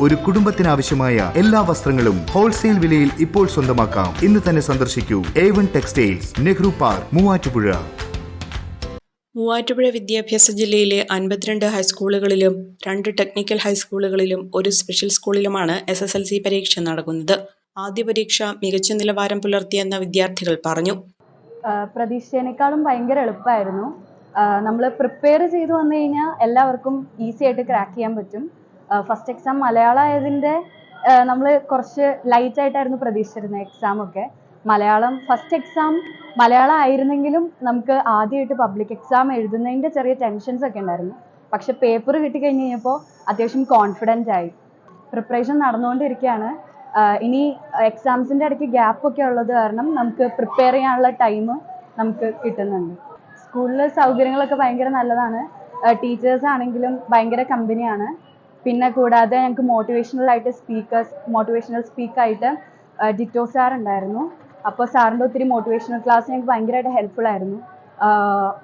ഒരു കുടുംബത്തിനാവശ്യമായ എല്ലാ വസ്ത്രങ്ങളും ഹോൾസെയിൽ വിലയിൽ ഇപ്പോൾ സ്വന്തമാക്കാം. ഇന്ന് തന്നെ സന്ദർശിക്കൂ. A one textiles Nehru park Muvattupuzha. Muvattupuzha വിദ്യാഭ്യാസ ജില്ലയിലെ അൻപത്തിരണ്ട് ഹൈസ്കൂളുകളിലും രണ്ട് ടെക്നിക്കൽ ഹൈസ്കൂളുകളിലും ഒരു സ്പെഷ്യൽ സ്കൂളിലുമാണ് എസ് എസ് എൽ സി പരീക്ഷ നടക്കുന്നത്. ആദ്യ പരീക്ഷ മികച്ച നിലവാരം പുലർത്തിയെന്ന വിദ്യാർത്ഥികൾ പറഞ്ഞു. പ്രതീക്ഷേനേക്കാളും പ്രതീക്ഷിച്ചതിനേക്കാളും ഭയങ്കര എളുപ്പമായിരുന്നു. നമ്മൾ പ്രിപ്പയർ ചെയ്തു വന്നു കഴിഞ്ഞാൽ എല്ലാവർക്കും ഈസി ആയിട്ട് ക്രാക്ക് ചെയ്യാൻ പറ്റും. ഫസ്റ്റ് എക്സാം മലയാളം നമ്മൾ കുറച്ച് ലൈറ്റ് ആയിട്ടായിരുന്നു പ്രതീക്ഷിച്ചിരുന്നത് എക്സാം ഒക്കെ. മലയാളം ഫസ്റ്റ് എക്സാം മലയാളം ആയിരുന്നെങ്കിലും നമുക്ക് ആദ്യമായിട്ട് പബ്ലിക് എക്സാം എഴുതുന്നതിന്റെ ചെറിയ ടെൻഷൻസ് ഒക്കെ ഉണ്ടായിരുന്നു. പക്ഷെ പേപ്പർ കിട്ടിക്കഴിഞ്ഞ് കഴിഞ്ഞപ്പോൾ അത്യാവശ്യം കോൺഫിഡന്റ് ആയി. പ്രിപ്പറേഷൻ നടന്നുകൊണ്ടിരിക്കുകയാണ്. ഇനി എക്സാംസിന്റെ ഇടയ്ക്ക് ഗ്യാപ്പ് ഒക്കെ ഉള്ളത് കാരണം നമുക്ക് പ്രിപ്പയർ ചെയ്യാനുള്ള ടൈം നമുക്ക് കിട്ടുന്നുണ്ട്. സ്കൂളിലെ സൗകര്യങ്ങളൊക്കെ ഭയങ്കര നല്ലതാണ്. ടീച്ചേഴ്സ് ആണെങ്കിലും ഭയങ്കര കമ്പനിയാണ് പിന്നെ കൂടാതെ ഞങ്ങൾക്ക് മോട്ടിവേഷണൽ ആയിട്ട് സ്പീക്കേഴ്സ് മോട്ടിവേഷണൽ സ്പീക്കായിട്ട് ഡിറ്റോ സാർ ഉണ്ടായിരുന്നു. അപ്പോൾ സാറിന്റെ ഒത്തിരി മോട്ടിവേഷണൽ ക്ലാസ് ഞങ്ങൾക്ക് ഭയങ്കരമായിട്ട് ഹെൽപ്ഫുൾ ആയിരുന്നു.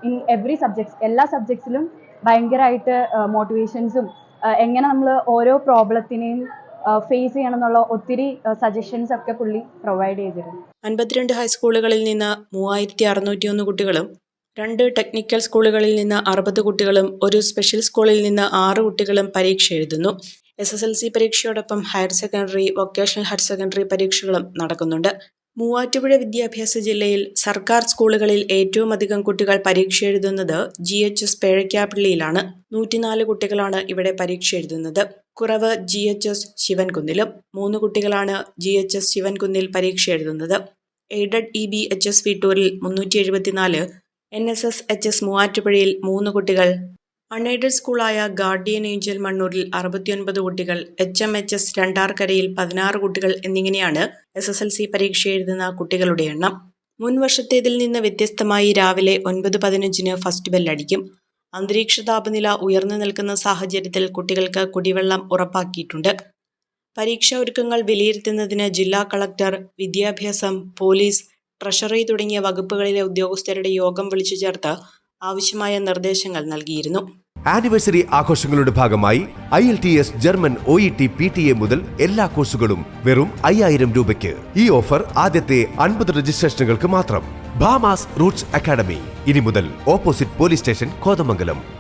ഇൻ എവറി സബ്ജക്ട്സ് എല്ലാ സബ്ജക്ട്സിലും ഭയങ്കരമായിട്ട് മോട്ടിവേഷൻസും എങ്ങനെ നമ്മൾ ഓരോ പ്രോബ്ലത്തിനെയും ഫേസ് ചെയ്യണം എന്നുള്ള ഒത്തിരി സജഷൻസ് ഒക്കെ പുള്ളി പ്രൊവൈഡ് ചെയ്തിരുന്നു. അൻപത്തിരണ്ട് ഹൈസ്കൂളുകളിൽ നിന്ന് മൂവായിരത്തി അറുന്നൂറ്റി ഒന്ന് കുട്ടികളും രണ്ട് ടെക്നിക്കൽ സ്കൂളുകളിൽ നിന്ന് അറുപത് കുട്ടികളും ഒരു സ്പെഷ്യൽ സ്കൂളിൽ നിന്ന് ആറ് കുട്ടികളും പരീക്ഷ എഴുതുന്നു. S S L C പരീക്ഷയോടൊപ്പം higher secondary vocational higher secondary പരീക്ഷകളും നടക്കുന്നുണ്ട്. മൂവാറ്റുപുഴ വിദ്യാഭ്യാസ ജില്ലയിൽ സർക്കാർ സ്കൂളുകളിൽ ഏറ്റവും അധികം കുട്ടികൾ പരീക്ഷ എഴുതുന്നത് ജി എച്ച് എസ് പേഴയ്ക്കാപ്പള്ളിയിലാണ്. നൂറ്റിനാല് കുട്ടികളാണ് ഇവിടെ പരീക്ഷ എഴുതുന്നത്. കുറവ് ജി എച്ച് എസ് ശിവൻകുന്നിലും മൂന്ന് കുട്ടികളാണ് ജി എച്ച് എസ് ശിവൻകുന്നിൽ പരീക്ഷ എഴുതുന്നത്. Aided E B H S വിട്ടൂരിൽ മുന്നൂറ്റി എഴുപത്തിനാല് N S S H S മൂവാറ്റുപുഴയിൽ മൂന്ന് കുട്ടികൾ. അൺഎയ്ഡഡ് സ്കൂളായ ഗാർഡിയൻ ഏഞ്ചൽ മണ്ണൂരിൽ അറുപത്തിയൊൻപത് കുട്ടികൾ എച്ച് എം എച്ച് എസ് രണ്ടാർക്കരയിൽ പതിനാറ് കുട്ടികൾ എന്നിങ്ങനെയാണ് എസ് എസ് എൽ സി പരീക്ഷ എഴുതുന്ന കുട്ടികളുടെ എണ്ണം. മുൻ വർഷത്തേതിൽ നിന്ന് വ്യത്യസ്തമായി രാവിലെ ഒൻപത് പതിനഞ്ചിന് ഫസ്റ്റ് ബെല്ലടിക്കും. അന്തരീക്ഷ താപനില ഉയർന്നു നിൽക്കുന്ന സാഹചര്യത്തിൽ കുട്ടികൾക്ക് കുടിവെള്ളം ഉറപ്പാക്കിയിട്ടുണ്ട്. പരീക്ഷാ ഒരുക്കങ്ങൾ വിലയിരുത്തുന്നതിന് ജില്ലാ കളക്ടർ വിദ്യാഭ്യാസം പോലീസ് ട്രഷറി തുടങ്ങിയ വകുപ്പുകളിലെ ഉദ്യോഗസ്ഥരുടെ യോഗം വിളിച്ചു ചേർത്ത് ആവശ്യമായ നിർദ്ദേശങ്ങൾ നൽകിയിരുന്നു. ആനിവേഴ്സറി ആഘോഷങ്ങളുടെ ഭാഗമായി IELTS German O E T P T A മുതൽ എല്ലാ കോഴ്സുകളും വെറും അയ്യായിരം രൂപയ്ക്ക്. ഈ ഓഫർ ആദ്യത്തെ അൻപത് രജിസ്ട്രേഷനുകൾക്ക് മാത്രം. ഭാമാസ് റൂട്ട്സ് അക്കാഡമി. ഇനി മുതൽ ഓപ്പോസിറ്റ് പോലീസ് സ്റ്റേഷൻ കോതമംഗലം.